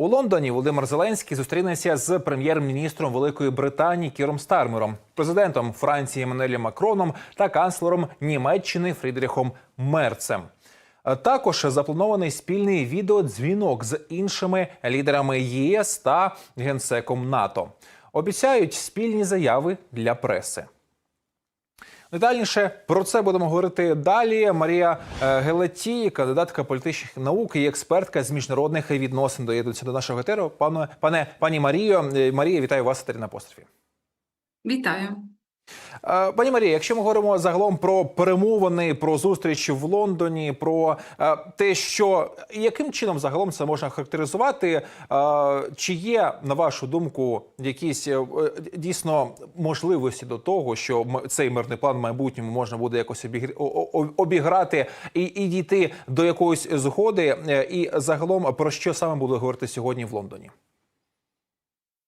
У Лондоні Володимир Зеленський зустрінеться з прем'єр-міністром Великої Британії Кіром Стармером, президентом Франції Еммануелем Макроном та канцлером Німеччини Фрідріхом Мерцем. Е, Також запланований спільний відеодзвінок з іншими лідерами ЄС та генсеком НАТО. Обіцяють спільні заяви для преси. Детальніше про це будемо говорити далі. Марія е, Гелеті, кандидатка політичних наук і експертка з міжнародних відносин, доєднується до нашого етеру. Пане, пане пані Маріо, Е, Марія, вітаю вас на пострі. Вітаю. Е, Пані Марія, якщо ми говоримо загалом про перемовини, про зустріч в Лондоні, про е, те, що яким чином загалом це можна характеризувати, е, чи є на вашу думку якісь дійсно можливості до того, що цей мирний план в майбутньому можна буде якось обіграти і, і дійти до якоїсь згоди, і загалом про що саме буде говорити сьогодні в Лондоні?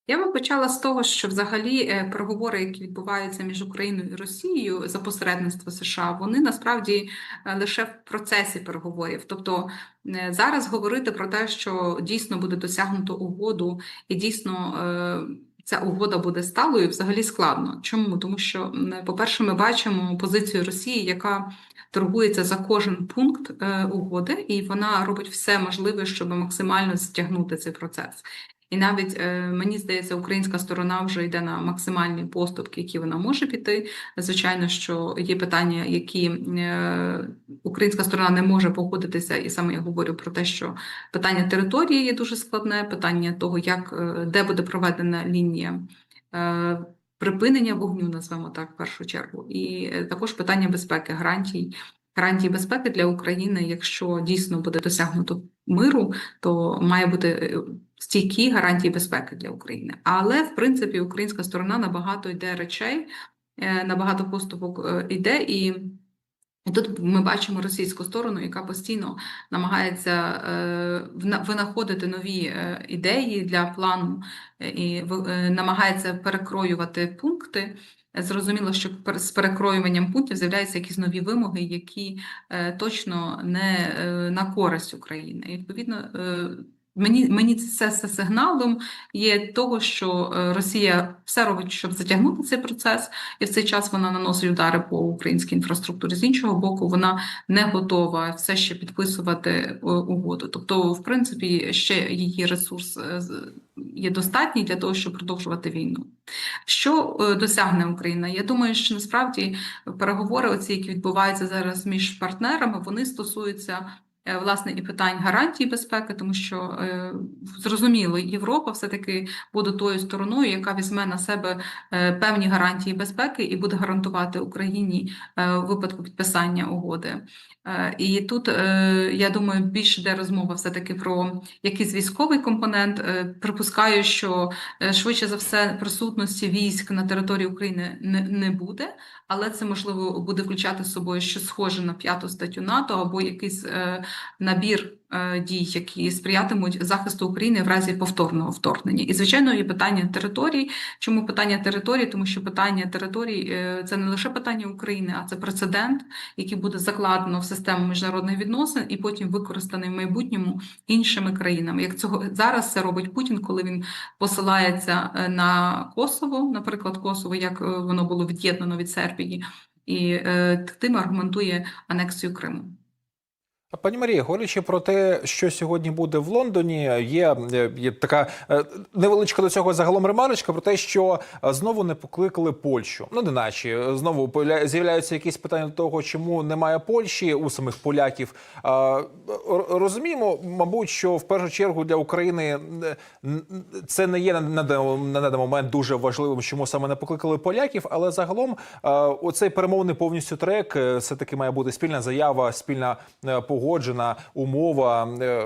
Я би почала з того, що взагалі е, переговори, які відбуваються між Україною і Росією за посередництва США, вони насправді е, лише в процесі переговорів. Тобто е, зараз говорити про те, що дійсно буде досягнуто угоду, і дійсно ця угода буде сталою, взагалі складно. Чому? Тому що, по-перше, ми бачимо позицію Росії, яка торгується за кожен пункт угоди, і вона робить все можливе, щоб максимально стягнути цей процес. І навіть е, мені здається, українська сторона вже йде на максимальні поступки, які вона може піти. Звичайно, що є питання, які е, українська сторона не може погодитися, і саме я говорю про те, що питання території є дуже складне, питання того, як е, де буде проведена лінія. Припинення вогню, назвемо так, в першу чергу, і також питання безпеки, гарантій, гарантій безпеки для України, якщо дійсно буде досягнуто миру, то має бути е, стійкі гарантії безпеки для України. Але в принципі українська сторона набагато йде речей, е, набагато поступок е, йде і. Тут ми бачимо російську сторону, яка постійно намагається е, винаходити нові е, ідеї для плану е, і е, намагається перекроювати пункти. Е, Зрозуміло, що з перекроюванням пунктів з'являються якісь нові вимоги, які е, точно не е, на користь України. І відповідно. Мені, мені це все сигналом є того, що е, Росія все робить, щоб затягнути цей процес, і в цей час вона наносить удари по українській інфраструктурі. З іншого боку, вона не готова все ще підписувати е, угоду. Тобто, в принципі, ще її ресурс е, є достатній для того, щоб продовжувати війну. Що досягне Україна? Я думаю, що насправді переговори, оці, які відбуваються зараз між партнерами, вони стосуються. Е, Власне, і питань гарантій безпеки, тому що е, зрозуміло, Європа все-таки буде тою стороною, яка візьме на себе е, певні гарантії безпеки і буде гарантувати Україні у випадку підписання угоди. І тут я думаю, більше йде розмова все-таки про якийсь військовий компонент. Припускаю, що швидше за все присутності військ на території України не буде, але це можливо буде включати з собою щось схоже на п'яту статтю НАТО або якийсь е, набір дій, які сприятимуть захисту України в разі повторного вторгнення. І звичайно, є питання територій. Чому питання території? Тому що питання територій е, це не лише питання України, а це прецедент, який буде закладено в систему міжнародних відносин і потім використаний в майбутньому іншими країнами. Як цього зараз це робить Путін, коли він посилається е, на Коsovo, наприклад, Косово, як е, воно було від'єднано від Сербії, і е, тим аргументує анексію Криму. Пані Марія, говорячи про те, що сьогодні буде в Лондоні, є, е, є така е, невеличка до цього загалом ремарочка про те, що е, знову не покликали Польщу. Ну, не наче знову з'являються якісь питання до того, чому немає Польщі у самих поляків. Розуміємо, мабуть, що в першу чергу для України це не є на, даний момент дуже важливим, чому саме не покликали поляків, але загалом оцей перемовний повністю трек все таки має бути спільна заява, спільна е, погоджена умова е,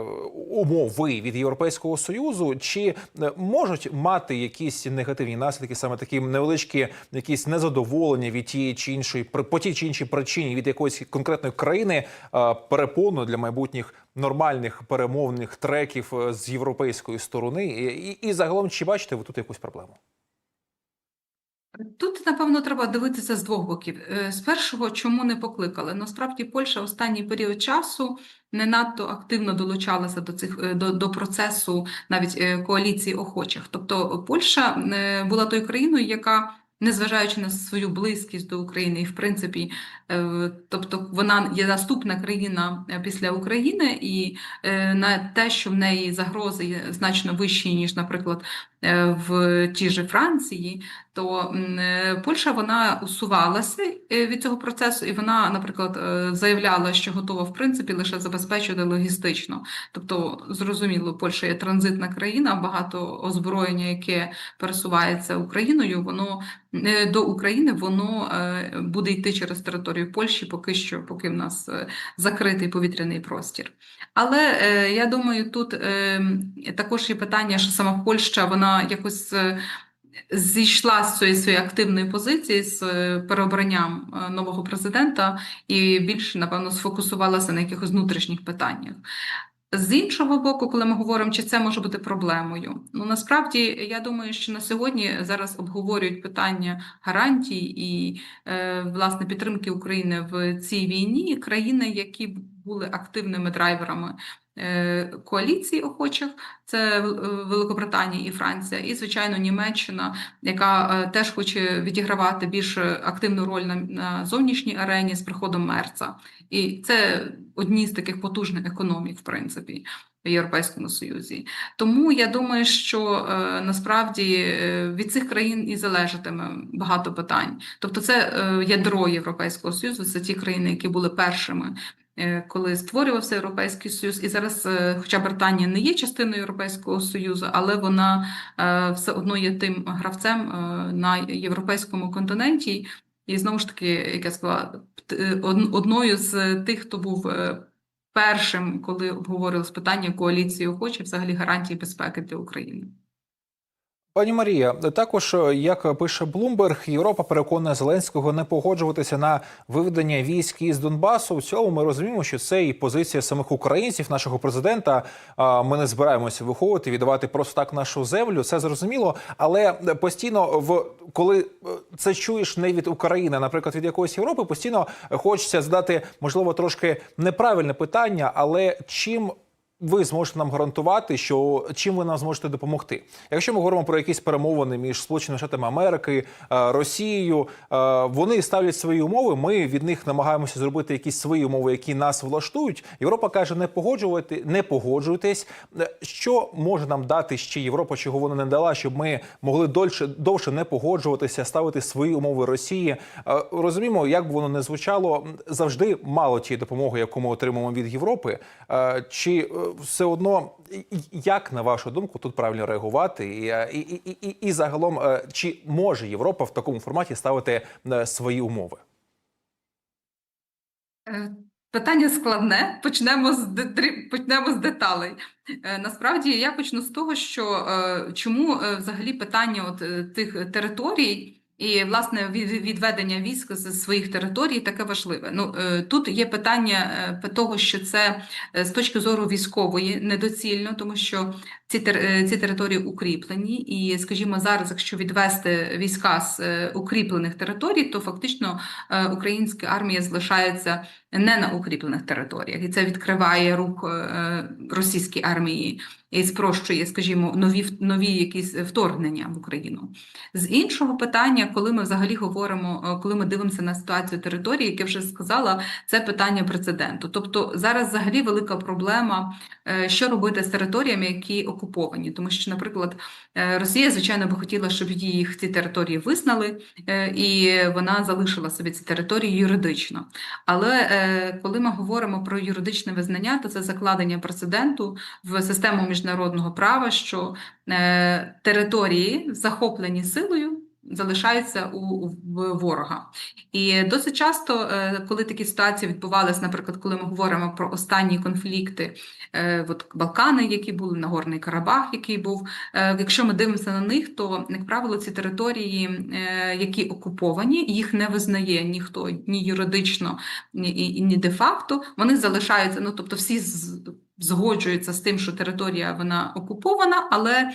умови від Європейського союзу. Чи е, можуть мати якісь негативні наслідки, саме такі невеличкі, якісь незадоволення від тієї чи іншої по тій чи іншій причині від якоїсь конкретної країни е, перепону для майбутніх нормальних перемовних треків з європейської сторони, і, і загалом чи бачите ви тут якусь проблему? Тут, напевно, треба дивитися з двох боків. Е, З першого, чому не покликали? Насправді, Польща останній період часу не надто активно долучалася до цих е, до, до процесу навіть е, коаліції охочих. Тобто, Польща була тою країною, яка, незважаючи на свою близькість до України, і в принципі, е, тобто вона є наступна країна е, після України, і е, на те, що в неї загрози значно вищі, ніж, наприклад, в тій же Франції то Польща вона усувалася від цього процесу, і вона, наприклад, заявляла, що готова в принципі лише забезпечувати логістично. Тобто, зрозуміло, Польща є транзитна країна, багато озброєння, яке пересувається Україною, воно до України воно е, буде йти через територію Польщі, поки що, поки в нас е, закритий повітряний простір. Але е, я думаю, тут е, також є питання, що сама Польща вона якось. е, зійшла з цієї своєї активної позиції з е, переобранням е, нового президента і більше, напевно, сфокусувалася на якихось внутрішніх питаннях. З іншого боку, коли ми говоримо, чи це може бути проблемою, ну насправді я думаю, що на сьогодні зараз обговорюють питання гарантій і е, власне підтримки України в цій війні. Країни, які були активними драйверами е, коаліції охочих, це е, Великобританія і Франція, і звичайно Німеччина, яка е, теж хоче відігравати більш активну роль на, зовнішній арені з приходом Мерца. І це одні з таких потужних економік, в принципі, в Європейському Союзі. Тому я думаю, що е, насправді від цих країн і залежатиме багато питань. Тобто, це е, ядро Європейського Союзу, це ті країни, які були першими. Е, Коли створювався Європейський Союз, і зараз, е, хоча Британія не є частиною Європейського Союзу, але вона е, все одно є тим гравцем на європейському континенті, і знову ж таки, як я сказала, одною з тих, хто був першим, коли обговорилось питання коаліції охочих, взагалі гарантії безпеки для України. Пані Марія, також е, як пише Блумберг, Європа переконує Зеленського не погоджуватися на виведення військ із Донбасу. В цьому ми розуміємо, що це і позиція самих українців, нашого президента. Ми не збираємося виходити, віддавати просто так нашу землю. Це зрозуміло, але постійно в коли е, це чуєш не від України, наприклад, від якоїсь Європи, постійно хочеться задати можливо трошки неправильне питання, але чим ви зможете нам гарантувати, що чим ви нам зможете допомогти? Якщо ми говоримо про якісь перемовини між Сполученими Штатами Америки, е, Росією, е, вони ставлять свої умови. Ми від них намагаємося зробити якісь свої умови, які нас влаштують. Європа каже, не погоджувати, не погоджуйтесь. Е, Що може нам дати ще Європа, чого вона не дала, щоб ми могли дольше довше не погоджуватися, ставити свої умови Росії? Розуміємо, як б воно не звучало, завжди мало тієї допомоги, яку ми отримуємо від Європи. Чи все одно як на вашу думку тут правильно реагувати? І, е, і, і, і, і загалом, е, чи може Європа в такому форматі ставити е, свої умови? Питання складне. Почнемо з почнемо з деталей. Насправді я почну з того, що чому взагалі питання от тих територій і власне від- відведення військ з своїх територій таке важливе. Ну е, тут є питання е, того, що це е, з точки зору військової недоцільно, тому що ці ці території укріплені, і скажімо, зараз, якщо відвести війська з укріплених територій, то фактично українська армія залишається не на укріплених територіях, і це відкриває рух е, російській армії і спрощує, скажімо, нові нові якісь вторгнення в Україну. З іншого питання, коли ми взагалі говоримо, е, коли ми дивимося на ситуацію території, як я вже сказала, це питання прецеденту. Тобто зараз взагалі велика проблема, е, що робити з територіями, які окуповані, тому що, наприклад, е, Росія, звичайно, би хотіла, щоб їх ці території визнали, і вона залишила собі ці території юридично. Але коли ми говоримо про юридичне визнання, то це закладення прецеденту в систему міжнародного права, що е, території, захоплені силою, залишаються у, ворога. І досить часто, е, коли такі ситуації відбувалися, наприклад, коли ми говоримо про останні конфлікти, е, от Балкани, які були, Нагорний Карабах, який був, якщо ми дивимося на них, то, як правило, ці території, які окуповані, їх не визнає ніхто ні юридично, ні, ні де-факто, вони залишаються, ну тобто всі з- згоджуються з тим, що територія вона окупована, але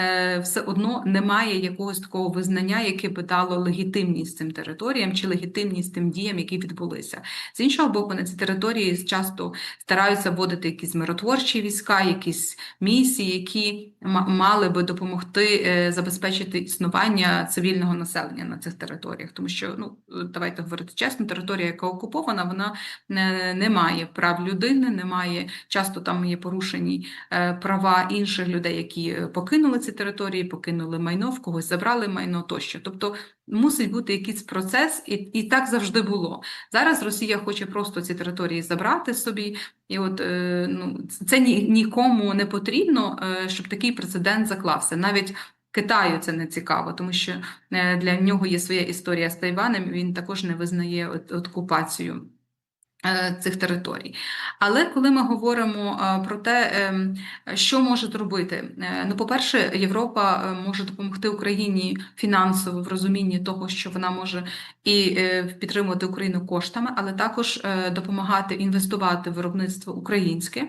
е, все одно немає якогось такого визнання, яке би дало легітимність цим територіям чи легітимність тим діям, які відбулися. З іншого боку, на ці території часто стараються вводити якісь миротворчі війська, якісь місії, які ма- мали би допомогти е, забезпечити існування цивільного населення на цих територіях. Тому що, ну давайте говорити чесно, територія, яка окупована, вона не, не має прав людини, немає часто там є порушені е, права інших людей, які е, покинули ці території, покинули майно, в когось забрали майно тощо. Тобто мусить бути якийсь процес, і, і так завжди було. Зараз Росія хоче просто ці території забрати собі, і от е, ну це ні, нікому не потрібно, щоб такий прецедент заклався. Навіть Китаю це не цікаво, тому що для нього є своя історія з Тайванем. Він також не визнає окупацію цих територій. Але коли ми говоримо е, про те, ем, що може зробити, Е, ну, по-перше, Європа е, може допомогти Україні фінансово в розумінні того, що вона може і е, підтримувати Україну коштами, але також е, допомагати інвестувати в виробництво українське.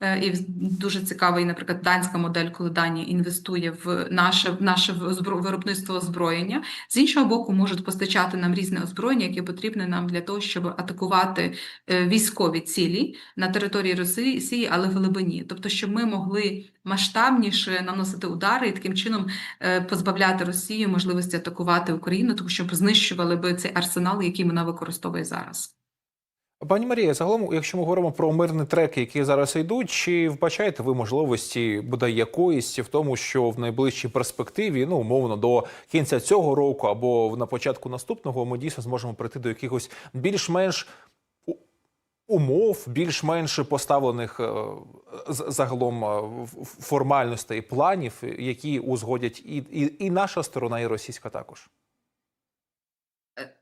Е, І дуже цікавий, наприклад, данська модель, коли Данія інвестує в наше, в наше виробництво озброєння. З іншого боку, можуть постачати нам різне озброєння, яке потрібне нам для того, щоб атакувати е, військові цілі на території Росії, але в глибині. Тобто, щоб ми могли масштабніше наносити удари і таким чином е, позбавляти Росію можливості атакувати Україну, тому щоб знищували би цей арсенал, який вона використовує зараз. Пані Марія, загалом, якщо ми говоримо про мирні треки, які зараз йдуть, чи вбачаєте ви можливості бодай якоїсь в тому, що в найближчій перспективі, ну умовно, до кінця цього року або на початку наступного, ми дійсно зможемо прийти до якихось більш-менш умов, більш-менш поставлених е, загалом е, формальностей, планів, які узгодять і, і, і наша сторона, і російська також.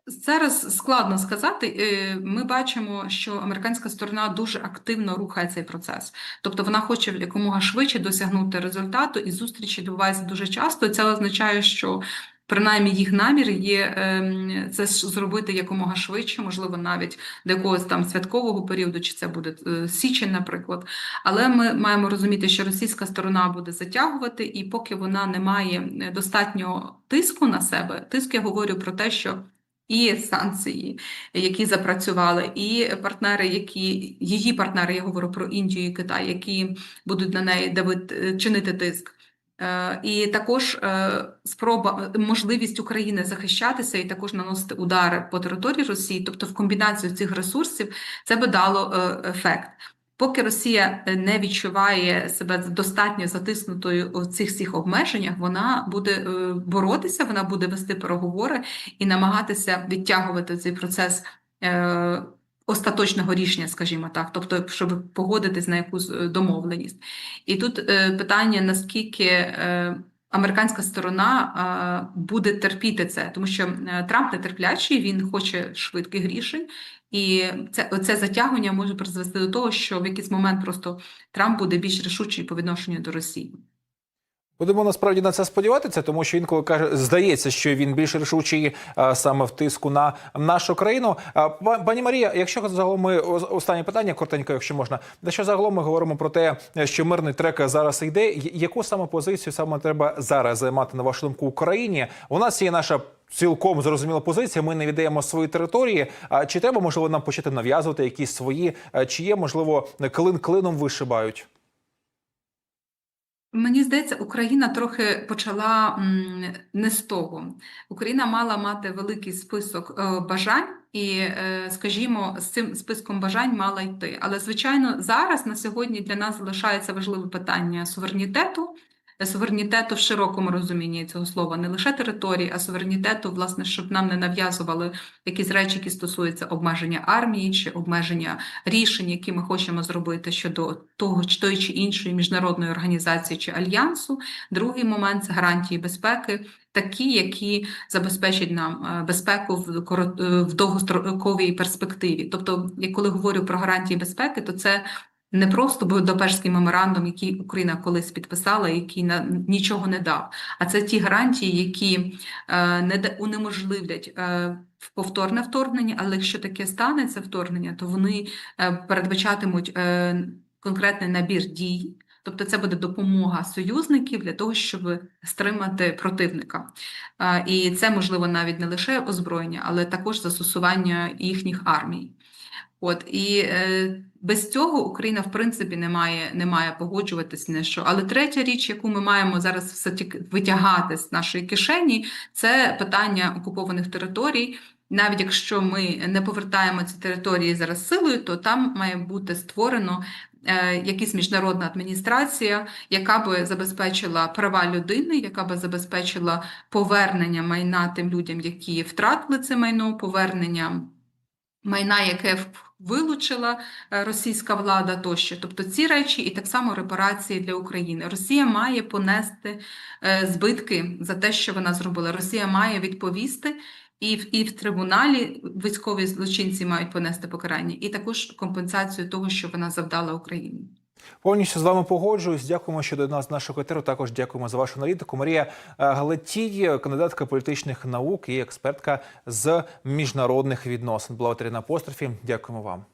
Зараз складно сказати. Е, Ми бачимо, що американська сторона дуже активно рухає цей процес. Тобто вона хоче якомога швидше досягнути результату, і зустрічі відбуваються дуже часто. Це означає, що принаймні їх намір є ем, це зробити якомога швидше, можливо, навіть до якогось там святкового періоду, чи це буде е, січень, наприклад. Але ми маємо розуміти, що російська сторона буде затягувати, і поки вона не має е, достатнього тиску на себе, тиск я говорю про те, що і санкції, які запрацювали, і партнери, які її партнери, я говорю про Індію і Китай, які будуть на неї давити, чинити тиск. Е, І також е, спроба можливість України захищатися і також наносити удари по території Росії, тобто в комбінацію цих ресурсів, це би дало е, ефект. Поки Росія не відчуває себе достатньо затиснутою у цих всіх обмеженнях, вона буде е, боротися, вона буде вести переговори і намагатися відтягувати цей процес е, остаточного рішення, скажімо так, тобто, щоб погодитись на якусь е, домовленість. І тут питання, наскільки американська сторона е, буде терпіти це, тому що е, Трамп нетерплячий, він хоче швидких рішень, і це, це затягування може призвести до того, що в якийсь момент просто Трамп буде більш рішучий по відношенню до Росії. Будемо насправді на це сподіватися, тому що інколи каже, здається, що він більш рішучий а, саме в тиску на нашу країну. А, па- пані Марія, якщо загалом ми останнє питання, коротенько, якщо можна, якщо загалом ми говоримо про те, що мирний трек зараз йде, яку саме позицію саме треба зараз займати на вашу думку Україні? У нас є наша. Цілком зрозуміла позиція. Ми не віддаємо свої території. А чи треба можливо нам почати нав'язувати якісь свої? Чи є можливо клин клином вишибають? Мені здається, Україна трохи почала не з того. Україна мала мати великий список е, бажань, і, е, скажімо, з цим списком бажань мала йти. Але, звичайно, зараз на сьогодні для нас залишається важливе питання суверенітету. Суверенітету в широкому розумінні цього слова, не лише території, а суверенітету, власне, щоб нам не нав'язували якісь речі, які стосуються обмеження армії чи обмеження рішень, які ми хочемо зробити щодо того чи тої чи іншої міжнародної організації чи альянсу. Другий момент це гарантії безпеки, такі, які забезпечать нам е, безпеку в е, в довгостроковій перспективі. Тобто, я коли говорю про гарантії безпеки, то це не просто Будапештський меморандум, який Україна колись підписала, який на нічого не дав, а це ті гарантії, які е, не унеможливлять е, повторне вторгнення, але якщо таке станеться вторгнення, то вони е, передбачатимуть е, конкретний набір дій. Тобто це буде допомога союзників для того, щоб стримати противника. Е, І це можливо навіть не лише озброєння, але також застосування їхніх армій. От і е, без цього Україна в принципі не має, не має погоджуватись на що. Але третя річ, яку ми маємо зараз все витягати з нашої кишені, це питання окупованих територій. Навіть якщо ми не повертаємо ці території зараз силою, то там має бути створено е, якась міжнародна адміністрація, яка би забезпечила права людини, яка би забезпечила повернення майна тим людям, які втратили це майно, повернення майна, яке в- вилучила е, російська влада тощо. Тобто ці речі і так само репарації для України. Росія має понести е, збитки за те, що вона зробила. Росія має відповісти. І в, і в трибуналі військові злочинці мають понести покарання, і також компенсацію того, що вона завдала Україні. Повністю з вами погоджуюсь. Дякуємо, що до нас нашого етеру. Також дякуємо за вашу аналітику. Марія е, Галатій, кандидатка політичних наук і експертка з міжнародних відносин. Була в «Етері на апострофі. Дякуємо вам.